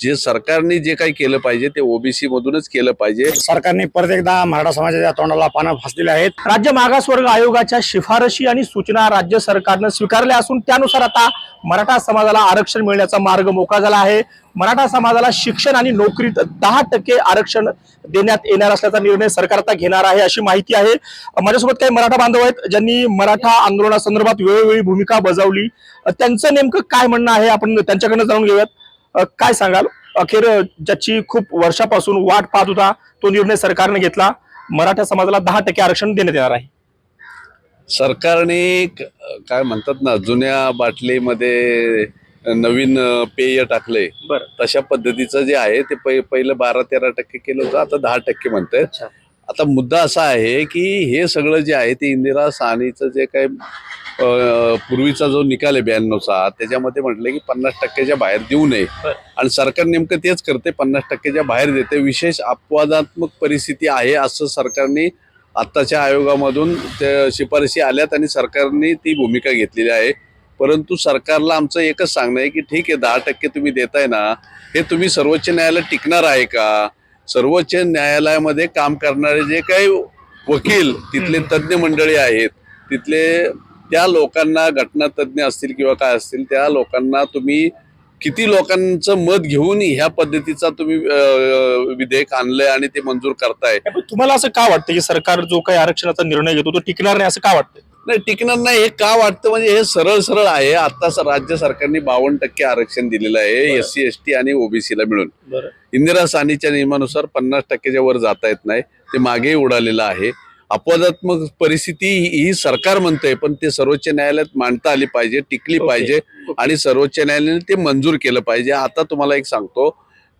जे सरकारने जे काही केलं पाहिजे ते ओबीसी मधूनच केलं पाहिजे. सरकारने परत एकदा मराठा समाजाच्या तोंडाला पानं फासलेले आहेत. राज्य मागासवर्ग आयोगाच्या शिफारशी आणि सूचना राज्य सरकारनं स्वीकारल्या असून त्यानुसार आता मराठा समाजाला आरक्षण मिळण्याचा मार्ग मोकळा झाला आहे. मराठा समाजाला शिक्षण आणि नोकरीत दहा टक्के आरक्षण देण्यात येणार असल्याचा निर्णय सरकार आता घेणार आहे अशी माहिती आहे. माझ्यासोबत काही मराठा बांधव आहेत ज्यांनी मराठा आंदोलनासंदर्भात वेळोवेळी भूमिका बजावली. त्यांचं नेमकं काय म्हणणं आहे आपण त्यांच्याकडनं जाणून घेऊयात. काय सांगाल? अखेर ज्याची खूप वर्षापासून वाट पाहत होता तो निर्णय सरकारने घेतला. मराठा समाजाला दहा टक्के आरक्षण देण्यात येणार आहे. सरकारने काय म्हणतात ना जुन्या बाटलीमध्ये नवीन पेय टाकले बरं. तशा पद्धतीचं जे आहे ते पहि- पहिलं बारा तेरा टक्के केलं होतं आता दहा टक्के म्हणतायत. आता मुद्दा असा आहे की हे सगळं जे आहे ते इंदिरा साहनीचं जे काही पूर्वीचा जो निकाल आहे ब्याण्णवचा त्याच्यामध्ये म्हटलं की पन्नास टक्क्याच्या बाहेर देऊ नये. आणि सरकार नेमकं तेच करते पन्नास टक्क्याच्या बाहेर देते विशेष अपवादात्मक परिस्थिती आहे असं सरकारने आत्ताच्या आयोगामधून त्या शिफारशी आल्यात आणि सरकारने ती भूमिका घेतलेली आहे. परंतु सरकारला आमचं एकच सांगणं आहे की ठीक आहे दहा टक्के तुम्ही देताय ना हे तुम्ही सर्वोच्च न्यायालय टिकणार आहे का? सर्वोच्च न्यायालयामध्ये काम करणारे जे काही वकील तिथले तज्ज्ञ मंडळी आहेत तिथले त्या लोकांना घटनातज्ञ असतील किंवा काय असतील त्या लोकांना तुम्ही किती लोकांचं मत घेऊन ह्या पद्धतीचा तुम्ही विधेयक आणलंय आणि ते मंजूर करताय? तुम्हाला असं का वाटतं की सरकार जो काही आरक्षणाचा निर्णय घेतो तो टिकणार नाही असं का वाटतं नाही टिकणार नाही हे का वाटतं? म्हणजे हे सरळ सरळ आहे. आता राज्य सरकारने बावन्न टक्के आरक्षण दिलेलं आहे. एस सी एस टी आणि ओबीसीला मिळून. इंदिरा सानीच्या नियमानुसार पन्नास टक्क्याच्या वर जाता येत नाही. ते मागेही उडालेलं आहे. अपवादात्मक परिस्थिती ही सरकार म्हणतंय पण ते सर्वोच्च न्यायालयात मांडता आली पाहिजे टिकली. पाहिजे आणि सर्वोच्च न्यायालयाने ते मंजूर केलं पाहिजे. आता तुम्हाला एक सांगतो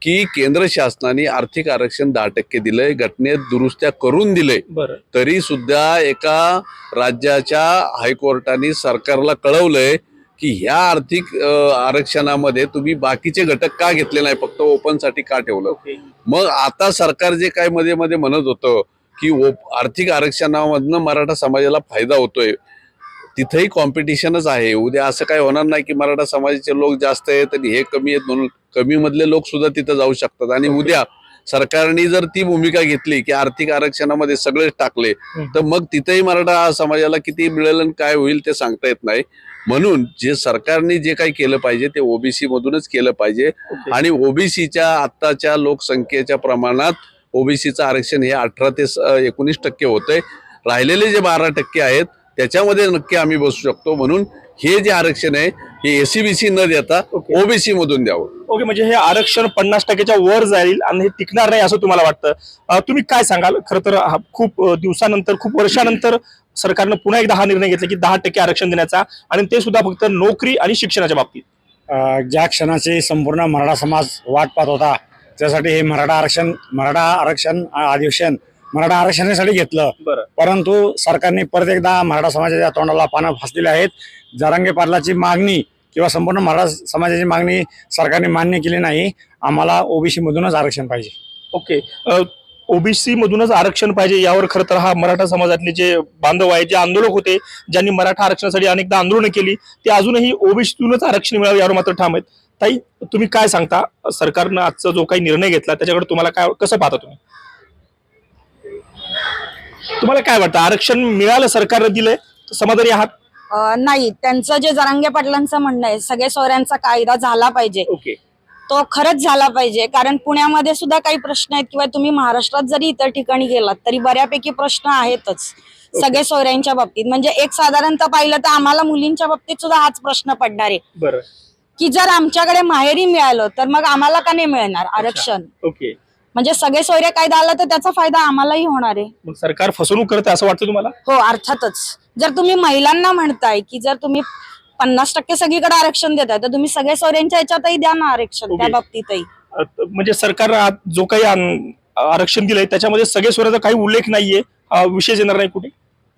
की केंद्र शासनाने आर्थिक आरक्षण दहा टक्के दिलंय घटनेत दुरुस्त्या करून दिलंय. बरं. तरी सुद्धा एका राज्याच्या हायकोर्टाने सरकारला कळवलंय की ह्या आर्थिक आरक्षणामध्ये तुम्ही बाकीचे घटक का घेतले नाही फक्त ओपनसाठी का ठेवलं? मग आता सरकार जे काय मध्ये मध्ये म्हणत होतं की ओप- आर्थिक आरक्षणामधनं मराठा समाजाला फायदा होतोय. तिथेही कॉम्पिटिशनच आहे. उद्या असं काय होणार नाही की मराठा समाजाचे लोक जास्त आहेत आणि हे कमी आहेत म्हणून कमी मधले लोक सुद्धा तिथं जाऊ शकतात. आणि उद्या सरकारने जर ती भूमिका घेतली की आर्थिक आरक्षणामध्ये सगळेच टाकले तर मग तिथेही मराठा समाजाला किती मिळेल आणि काय होईल ते सांगता येत नाही. म्हणून जे सरकारने जे काही केलं पाहिजे ते ओबीसी मधूनच केलं पाहिजे. आणि ओबीसीच्या आत्ताच्या लोकसंख्येच्या प्रमाणात ओबीसीचं आरक्षण हे अठरा ते स- एकोणीस टक्के होतंय. राहिलेले जे बारा टक्के आहेत त्याच्यामध्ये नक्की आम्ही बसू शकतो म्हणून हे जे आरक्षण आहे हे एसीबीसी न देता. ओबीसी मधून द्यावं. ओके म्हणजे हे आरक्षण पन्नास टक्क्याच्या वर जाईल आणि हे टिकणार नाही असं तुम्हाला वाटतं. तुम्ही काय सांगाल? खरं तर हा खूप दिवसानंतर खूप वर्षानंतर सरकारनं पुन्हा एकदा हा निर्णय घेतला की दहा टक्के आरक्षण देण्याचा आणि ते सुद्धा फक्त नोकरी आणि शिक्षणाच्या बाबतीत. ज्या क्षणाची संपूर्ण मराठा समाज वाट पाहत होता त्यासाठी हे मराठा आरक्षण मराठा आरक्षण अधिवेशन मराठा आरक्षणासाठी घेतलं. परंतु सरकारने परत एकदा मराठा समाजाच्या तोंडाला पानं फासलेली आहेत. जरांगे पाटलाची मागणी किंवा संपूर्ण मराठा समाजाची मागणी सरकारने मान्य केली नाही. आम्हाला ओबीसी मधूनच आरक्षण पाहिजे. ओके. ओबीसी मधूनच आरक्षण पाहिजे यावर खरं तर हा मराठा समाजातले जे बांधव आहेत जे आंदोलक होते ज्यांनी मराठा आरक्षणासाठी अनेकदा आंदोलनं केली ते अजूनही ओबीसीतूनच आरक्षण मिळावं यावर मात्र ठाम आहेत. ताई तुम्ही काय सांगता? सरकारनं आजचा जो काही निर्णय घेतला त्याच्याकडे तुम्हाला काय कसं पाहता तुम्ही? तुम्हाला काय वाटतं आरक्षण मिळालं सरकारनं दिलंय समाधानी आहात? नाही त्यांचं जे जरांगे पाटलांचं म्हणणं आहे सगळे सोयऱ्यांचा कायदा झाला पाहिजे. ओके. तो खरंच झाला पाहिजे कारण पुण्यामध्ये सुद्धा काही प्रश्न आहेत किंवा तुम्ही महाराष्ट्रात जरी इतर ठिकाणी गेलात तरी बऱ्यापैकी प्रश्न आहेतच सगळे सोयऱ्यांच्या बाबतीत. म्हणजे एक साधारणतः पाहिलं तर आम्हाला मुलींच्या बाबतीत सुद्धा हाच प्रश्न पडणार आहे. बरं. की जर आमच्याकडे माहेरी मिळालं तर मग आम्हाला का नाही मिळणार आरक्षण? ओके. म्हणजे सगळे सोयरे कायदा आला तर त्याचा फायदा आम्हालाही होणार आहे. मग सरकार फसवणूक करते असं वाटतं तुम्हाला? हो अर्थातच. जर तुम्ही महिलांना म्हणताय की जर तुम्ही पन्नास टक्के सगळीकडे आरक्षण देताय तर तुम्ही सगळे सोयऱ्यांच्या याच्यातही द्या ना आरक्षण त्या. बाबतीतही. अ, त- म्हणजे सरकार जो काही आन- आरक्षण दिलंय त्याच्यामध्ये सगळे स्वराचा काही उल्लेख नाहीये. हा विषय येणार नाही कुठे?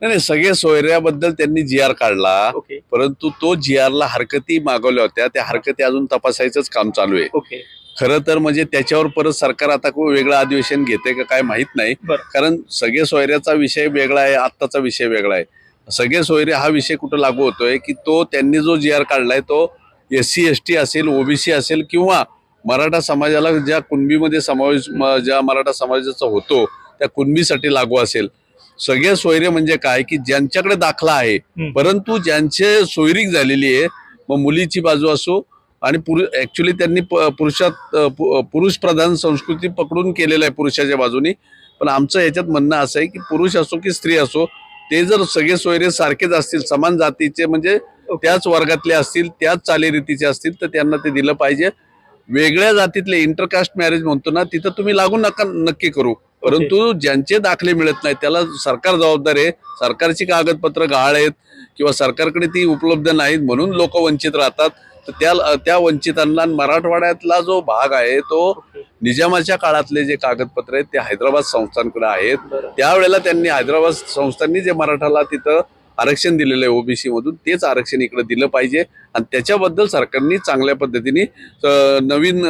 नाही नाही, सगळे सोयऱ्याबद्दल त्यांनी जी आर काढला. परंतु तो जी आर ला हरकती मागवल्या होत्या. त्या हरकती अजून तपासायचंच काम चालू आहे. खरं तर म्हणजे त्याच्यावर परत सरकार आता खूप वेगळं अधिवेशन घेते का काय माहीत नाही. कारण सगळे सोयऱ्याचा विषय वेगळा आहे आत्ताचा विषय वेगळा आहे. सगळे सोयरे हा विषय कुठं लागू होतोय की तो त्यांनी जो जी आर काढलाय तो एस सी एस टी असेल ओबीसी असेल किंवा मराठा समाजाला ज्या कुणबीमध्ये समावेश ज्या मराठा समाजाचा होतो त्या कुणबीसाठी लागू असेल. सगळे सोयरे म्हणजे काय? की ज्यांच्याकडे दाखला आहे. परंतु ज्यांचे सोयरीक झालेली आहे मग मुलीची बाजू असो आणि पुरु ऍक्च्युली त्यांनी पुरुषात पुरुष प्रधान संस्कृती पकडून केलेलं आहे पुरुषाच्या बाजूनी. पण आमचं याच्यात म्हणणं असं आहे की पुरुष असो की स्त्री असो ते जर सगळे सोयरे सारखेच असतील समान जातीचे म्हणजे त्याच वर्गातले असतील त्याच चालीरीतीचे असतील तर त्यांना ते दिलं पाहिजे. वेगळ्या जातीतले इंटरकास्ट मॅरेज म्हणतो ना तिथं तुम्ही लागू नका नक्की करू. परंतु ज्यांचे दाखले मिळत नाहीत त्याला सरकार जबाबदार आहे. सरकारची कागदपत्र गहाळ आहेत किंवा सरकारकडे ती उपलब्ध नाहीत म्हणून लोक वंचित राहतात. तर त्या त्या वंचितांना मराठवाड्यातला जो भाग आहे तो निजामाच्या काळातले जे कागदपत्र आहेत ते हैदराबाद संस्थांकडे आहेत. त्यावेळेला त्यांनी हैदराबाद संस्थांनी जे मराठाला तिथं आरक्षण दिलेलं आहे ओबीसी मधून तेच आरक्षण इकडे दिलं पाहिजे. आणि त्याच्याबद्दल सरकारने चांगल्या पद्धतीने नवीन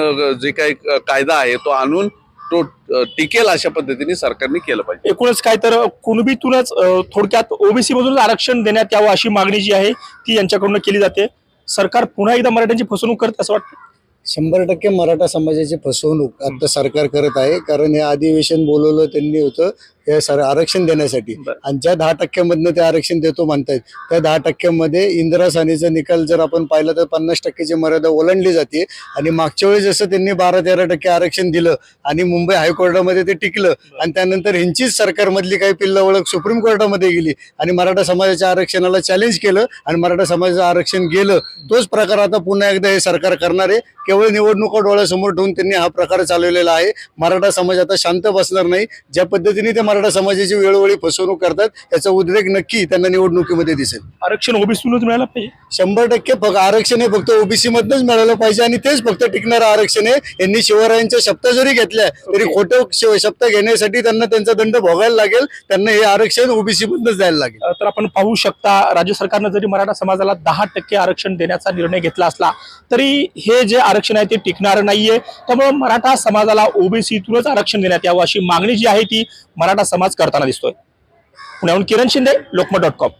जे काही कायदा आहे तो आणून तो टिकेल अशा पद्धतीने सरकारने केलं पाहिजे. एकूणच काय तर कुणबीतूनच थोडक्यात ओबीसी मधून आरक्षण देण्यात यावं अशी मागणी जी आहे ती यांच्याकडून केली जाते. सरकार पुन्हा एकदा मराठ्यांची फसवणूक करत असं वाटतं? शंभर टक्के मराठा समाजाची फसवणूक आता सरकार करत आहे. कारण हे अधिवेशन बोलवलं त्यांनी होतं. हे सर आरक्षण देण्यासाठी. आणि ज्या दहा टक्क्यामधनं ते आरक्षण देतो म्हणतायत त्या दहा टक्क्यामध्ये इंदिरा सानेचा निकाल जर आपण पाहिला तर पन्नास टक्क्याची मर्यादा ओलांडली जाते. आणि मागच्या वेळेस जसं त्यांनी बारा तेरा टक्के आरक्षण दिलं आणि मुंबई हायकोर्टामध्ये ते टिकलं आणि त्यानंतर ह्यांचीच सरकारमधली काही पिल्ला ओळख सुप्रीम कोर्टामध्ये गेली आणि मराठा समाजाच्या आरक्षणाला चॅलेंज केलं आणि मराठा समाजाचं आरक्षण गेलं. तोच प्रकार आता पुन्हा एकदा हे सरकार करणार आहे. केवळ निवडणुका डोळ्यासमोर ठेवून त्यांनी हा प्रकार चालवलेला आहे. मराठा समाज आता शांत बसणार नाही. ज्या पद्धतीने ते मराठा समाजाची वेळोवेळी फसवणूक करतात याचा उद्रेक नक्की त्यांना निवडणुकीमध्ये दिसेल. आरक्षण ओबीसीतूनच मिळायला पाहिजे. शंभर टक्के फक्त आरक्षण हे फक्त ओबीसी मधनच मिळालं पाहिजे आणि तेच फक्त टिकणारं आरक्षण आहे यांनी शिवरायांच्या शब्द जरी घेतल्या तरी खोटं शब्द घेण्यासाठी त्यांना त्यांचा दंड भोगायला लागेल त्यांना हे आरक्षण ओबीसी मधनच द्यायला लागेल. तर आपण पाहू शकता राज्य सरकारनं जरी मराठा समाजाला दहा टक्के आरक्षण देण्याचा निर्णय घेतला असला तरी हे जे आरक्षण आहे ते टिकणार नाहीये. त्यामुळे मराठा समाजाला ओबीसीतूनच आरक्षण देण्यात यावं अशी मागणी जी आहे ती मराठा समाज करताना दिसतोय. पुण्याहून किरण शिंदे लोकमत डॉट कॉम.